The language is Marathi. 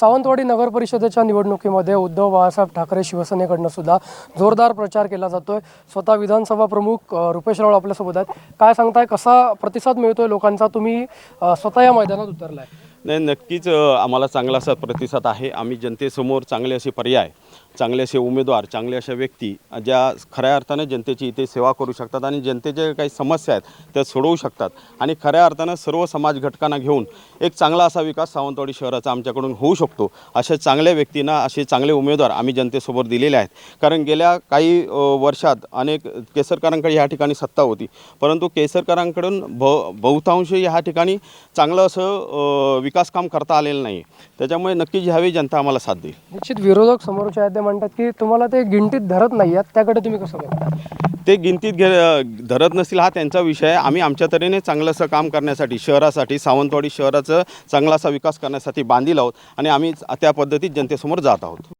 सावंतवाडी नगर परिषदेच्या निवडणुकीमध्ये उद्धव बाळासाहेब ठाकरे शिवसेनेकडनं सुद्धा जोरदार प्रचार केला जातोय. स्वतः विधानसभा प्रमुख रुपेश रावळ आपल्यासोबत आहेत. काय सांगताय? कसा प्रतिसाद मिळतोय लोकांचा? तुम्ही स्वतः या मैदानात उतरलाय. नाही नक्कीच आम्हाला चांगला असा प्रतिसाद आहे. आम्ही जनतेसमोर चांगले असे पर्याय चांगले असे उमेदवार चांगले अशा व्यक्ती ज्या खऱ्या अर्थानं जनतेची इथे सेवा करू शकतात आणि जनतेच्या काही समस्या आहेत त्या सोडवू शकतात. आणि खऱ्या अर्थानं सर्व समाज घटकांना घेऊन एक चांगला असा विकास सावंतवाडी शहराचा आमच्याकडून होऊ शकतो. अशा चांगल्या व्यक्तींना असे चांगले उमेदवार आम्ही जनतेसमोर दिलेले आहेत. कारण गेल्या काही वर्षात अनेक केसरकरांकडे ह्या ठिकाणी सत्ता होती. परंतु केसरकरांकडून भ बहुतांश ह्या ठिकाणी चांगलं असं विकास विकास काम करता आलेलं नाही त्याच्यामुळे नक्कीच ह्यावेळी जनता आम्हाला साथ देईल. निश्चित विरोधक समोरचे आहेत ते म्हणतात की तुम्हाला ते गिनतीत धरत नाही आहेत त्याकडे तुम्ही कसं बघता? ते गिनतीत घे धरत नसतील हा त्यांचा विषय आहे. आम्ही आमच्या तऱ्हेने चांगलं असं काम करण्यासाठी शहरासाठी सावंतवाडी शहराचं चांगला असा विकास करण्यासाठी बांधील आहोत आणि आम्ही त्या पद्धतीत जनतेसमोर जात आहोत.